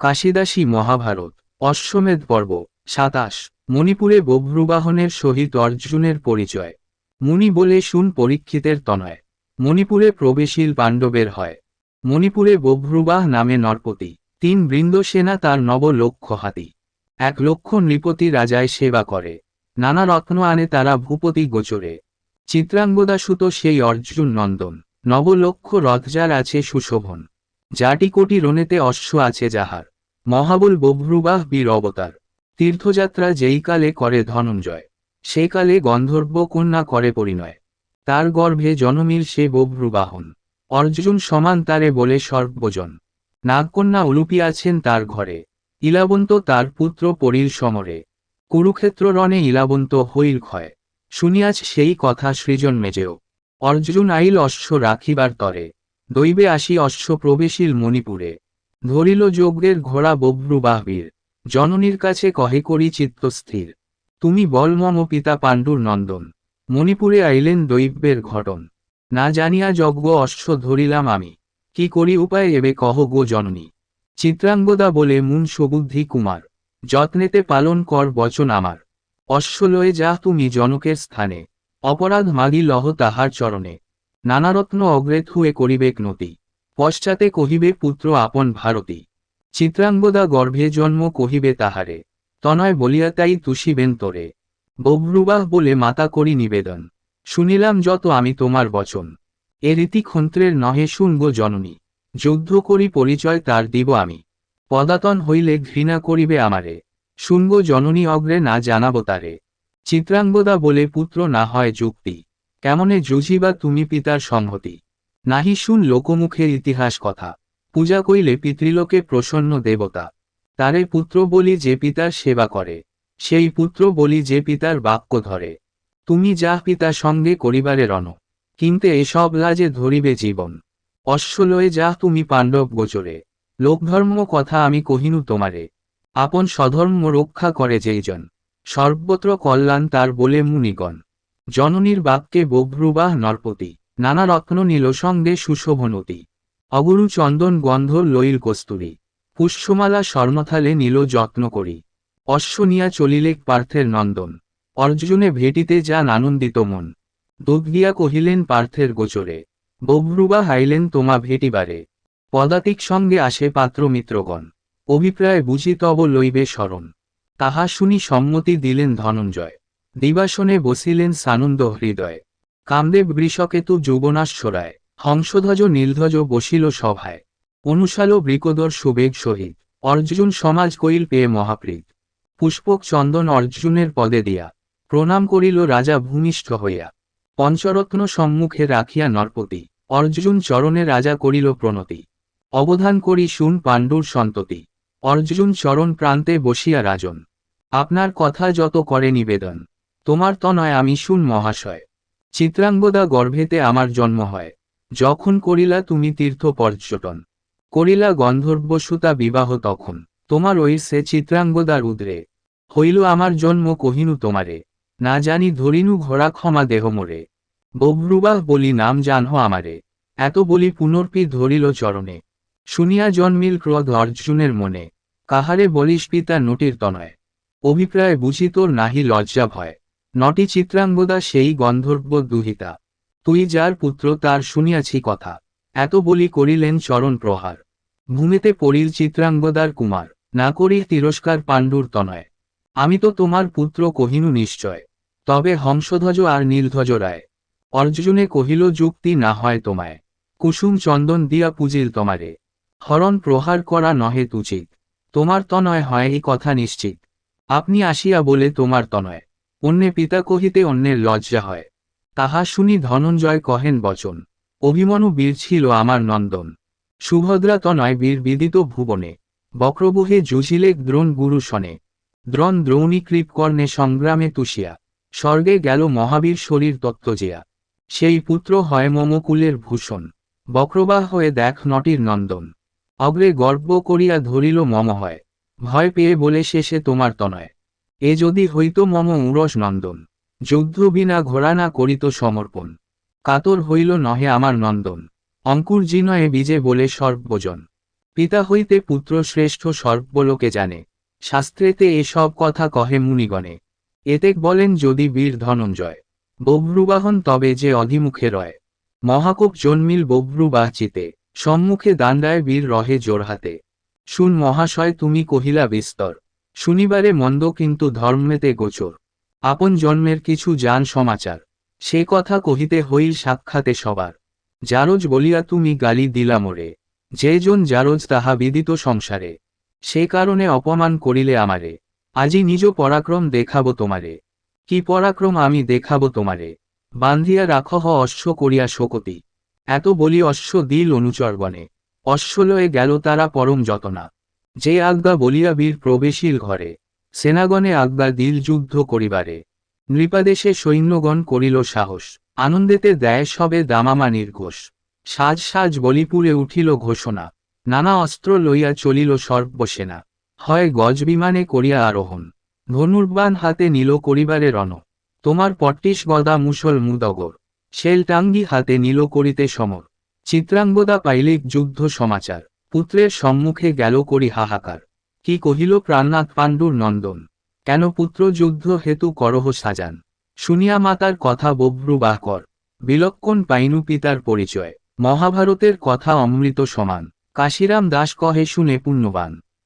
কাশিদাসী মহাভারত, অশ্বমেধ পর্ব, সাতাশ, মণিপুরে বভ্রুবাহনের সহিত অর্জুনের পরিচয়। মুনি বলে শুন পরীক্ষিতের তনয়। মণিপুরে প্রবেশীল পাণ্ডবের হয়। মণিপুরে বভ্রুবাহ নামে নরপতি। তিন বৃন্দ সেনা তার নব লক্ষ হাতি এক লক্ষ নৃপতি রাজায় সেবা করে। নানা রত্ন আনে তারা ভূপতি গোচরে। চিত্রাঙ্গদাসুত সেই অর্জুন নন্দন। নবলক্ষ রথযার আছে সুশোভন। জাটি কোটি রনেতে অশ্ব আছে যাহার। মহাবল বভ্রুবাহ বীর অবতার। তীর্থযাত্রা যেই কালে করে ধনঞ্জয়, সে কালে গন্ধর্ব কন্যা করে পরিণয়। তার গর্ভে জনমিল সে বভ্রুবাহন। অর্জুন সমান তারে বলে সর্বজন। নাগকন্যা উলুপিয়াছেন তার ঘরে। ইলাবন্ত তার পুত্র পরীর সমরে। কুরুক্ষেত্র রণে ইলাবন্ত হইল ক্ষয়। শুনিয়াছ সেই কথা সৃজন মেজেও। অর্জুন আইল অশ্ব রাখিবার তরে। দৈবে আসি অশ্ব প্রবেশীল মণিপুরে। ধরিল যজ্ঞের ঘোড়া বভ্রুবাহবীর জননীর কাছে কহে করি চিত্তস্থির তুমি বল মম পিতা পাণ্ডুর নন্দন। মণিপুরে আইলেন দৈব্যের ঘটন। না জানিয়া যজ্ঞ অশ্ব ধরিলাম আমি। কি করি উপায় এবে কহ গো জননী। চিত্রাঙ্গদা বলে মুন সুবুদ্ধি কুমার। যত্নেতে পালন কর বচন আমার। অশ্ব লয়ে যা তুমি জনকের স্থানে। অপরাধ মাগি লহ তাহার চরণে। নানারত্ন অগ্রেত হুয়ে করিবেক নতি পশ্চাতে কহিবে, পুত্র, আপন ভারতী, চিত্রাঙ্গদা গর্ভে জন্ম কহিবে তাহারে। তনয় বলিয়া তাই তুষিবেন তোরে। বভ্রুবাহ বলে মাতা করি নিবেদন। শুনিলাম যত আমি তোমার বচন। এ রীতি ক্ষন্ত্রের নহে শুনব জননী। যুদ্ধ করি পরিচয় তার দিব আমি। পদাতন হইলে ঘৃণা করিবে আমারে। শুনব জননী অগ্রে না জানাব তারে। চিত্রাঙ্গদা বলে, পুত্র, না হয় যুক্তি। কেমনে জুঝিবা তুমি পিতার সংহতি? নাহি শুন লোকমুখের ইতিহাস কথা। পূজা কইলে পিতৃলোকে প্রসন্ন দেবতা। তারে পুত্র বলি যে পিতার সেবা করে। সেই পুত্র বলি যে পিতার বাক্য ধরে। তুমি যা পিতা সঙ্গে করিবারে রণ। কিন্তু এসব লাজে ধরিবে জীবন। অশ্বলয়ে যা তুমি পাণ্ডব গোচরে। লোকধর্ম কথা আমি কহিনু তোমারে। আপন স্বধর্ম রক্ষা করে যেইজন। সর্বত্র কল্যাণ তার বলে মুনিগণ। জননীর বাক্যে বভ্রুবাহ নরপতি। নানা রত্ন নীল সঙ্গে সুশোভনতি। অগুরু চন্দন গন্ধ লইল কস্তুরী। পুষ্যমালা স্বর্ণথালে নীল যত্ন করি। অশ্ব নিয়া চলিলেক পার্থের নন্দন। অর্জুনে ভেটিতে যান আনন্দিত মন। দুধ গিয়া কহিলেন পার্থের গোচরে বভ্রুবা হাইলেন তোমা ভেটিবারে। পদাতিক সঙ্গে আসে পাত্র মিত্রগণ অভিপ্রায় বুঝি তব লইবে স্মরণ। তাহা শুনি সম্মতি দিলেন ধনঞ্জয়। দিবাসনে বসিলেন সানন্দ হৃদয়। কামদেব বৃষকেতু যৌবনাশ্বরায় হংসধ্বজ নীলধ্বজ বসিল সভায়। অনুশালো বৃকদর সুবেগ সহিত, অর্জুন সমাজ কইল পেয়ে মহাপ্রীত। পুষ্পক চন্দন অর্জুনের পদে দিয়া, প্রণাম করিল রাজা ভূমিষ্ঠ হইয়া। পঞ্চরত্ন সম্মুখে রাখিয়া নরপতি, অর্জুন চরণে রাজা করিল প্রণতি। অবধান করি শুন পাণ্ডুর সন্ততি। অর্জুন চরণ প্রান্তে বসিয়া রাজন। আপনার কথা যত করে নিবেদন, তোমার তনয় আমি শুন মহাশয়। চিত্রাঙ্গদা গর্ভেতে আমার জন্ম হয়। যখন করিলা তুমি তীর্থ পর্যটন। করিলা গন্ধর্বসুতা বিবাহ তখন। তোমার ওই সে চিত্রাঙ্গদার উদ্রে হইল আমার জন্ম কহিনু তোমারে। না জানি ধরিনু ঘোড়া ক্ষমা দেহ মোরে। বভ্রুবাহ বলি নাম জানহ আমারে। এত বলি পুনর্পি ধরিল চরণে। শুনিয়া জন্মিল ক্রোধ অর্জুনের মনে। কাহারে বলিস পিতা নটির তনয়। অভিপ্রায় বুঝি তোর নাহি লজ্জা ভয়। নটি চিত্রাঙ্গদা সেই গন্ধর্ব দুহিতা তুই যার পুত্র তার শুনিয়াছি কথা। এত বলি করিলেন চরণ প্রহার। ভূমিতে পড়িল চিত্রাঙ্গদার কুমার। না করি তিরস্কার পাণ্ডুর তনয়। আমি তো তোমার পুত্র কহিনু নিশ্চয়। তবে হংসধ্বজ আর নীলধ্বজ রায়। অর্জুনে কহিল, যুক্তি না হয় তোমায়। কুসুম চন্দন দিয়া পুজিল তোমারে। হরণ প্রহার করা নহে তুচিত তোমার তনয় হয় এই কথা নিশ্চিত। আপনি আসিয়া বলে তোমার তনয়। অন্যে পিতা কহিতে অন্যের লজ্জা হয়। তাহা শুনি ধনঞ্জয় কহেন, বচন, অভিমনু বীর ছিল আমার নন্দন। সুভদ্রা তনয় বীর বিদিত ভুবনে। বক্রবুহে জুঝিলেক দ্রোণ গুরু শনে। দ্রোণ দ্রৌণী কৃপকর্ণে সংগ্রামে তুষিয়া। স্বর্গে গেল মহাবীর শরীর তত্ত্বজিয়া সেই পুত্র হয় মমকুলের ভূষণ। বক্রবাহ হয়ে দেখ নটির নন্দন। অগ্রে গর্ব করিয়া ধরিল মম হয়। ভয় পেয়ে বলে শেষে তোমার তনয়। এ যদি হইত মম উরস নন্দন, যুদ্ধ বিনা ঘোড়া না করিত সমর্পণ। কাতর হইল নহে আমার নন্দন, অঙ্কুর জিনয়ে বীজে বলে সর্বজন। পিতা হইতে পুত্র শ্রেষ্ঠ সর্বলোকে জানে, শাস্ত্রেতে এসব কথা কহে মুনিগণে। এতেক বলেন যদি বীর ধনঞ্জয়, বব্রুবাহন তবে যে অধিমুখে রয়। মহাকোপ জন্মিল বভ্রুবাহ চিতে সম্মুখে দান্ডায় বীর রহে জোরহাতে। শুন মহাশয় তুমি কহিলা বিস্তর শুনিবারে মন্দ কিন্তু ধর্মেতে গোচর। আপন জন্মের কিছু যান সমাচার। সে কথা কহিতে হইল সাক্ষাতে সবার। জারজ বলিয়া তুমি গালি দিলা মোরে। যে জন জারজ তাহা বিদিত সংসারে। সে কারণে অপমান করিলে আমারে। আজি নিজ পরাক্রম দেখাব তোমারে। কি পরাক্রম আমি দেখাব তোমারে। বান্ধিয়া রাখহ অশ্ব করিয়া শোকতি। এত বলি অশ্ব দিল অনুচরগণে। অশ্বলয়ে গেল তারা পরম যতনা। যে আজ্ঞা বলিয়া বীর প্রবেশীল ঘরে, সেনাগণে আজ্ঞা দিল যুদ্ধ করিবারে। নৃপাদেশে সৈন্যগণ করিল সাহস, আনন্দেতে দেয় সবে দামামা নির্ঘোষ। সাজ সাজ বলিপুরে উঠিল ঘোষণা, নানা অস্ত্র লইয়া চলিল সর্বসেনা। হয় গজ বিমানে করিয়া আরোহণ, ধনুর্বাণ হাতে নীল করিবারে রণ। তোমার পট্টিশ গদা মুসল মুদগর, শেলটাঙ্গি হাতে নীল করিতে সমর। চিত্রাঙ্গদা পাইলিক যুদ্ধ সমাচার। পুত্রের সম্মুখে গেল করি হাহাকার। কি কহিল প্রাণনাথ পাণ্ডুর নন্দন? কেন পুত্র যুদ্ধ হেতু করহ সাজান? শুনিয়া মাতার কথা বব্রু বা কর। বিলক্ষণ পাইনু পিতার পরিচয়। মহাভারতের কথা অমৃত সমান। কাশিরাম দাস কহে শুনে পুণ্যবান।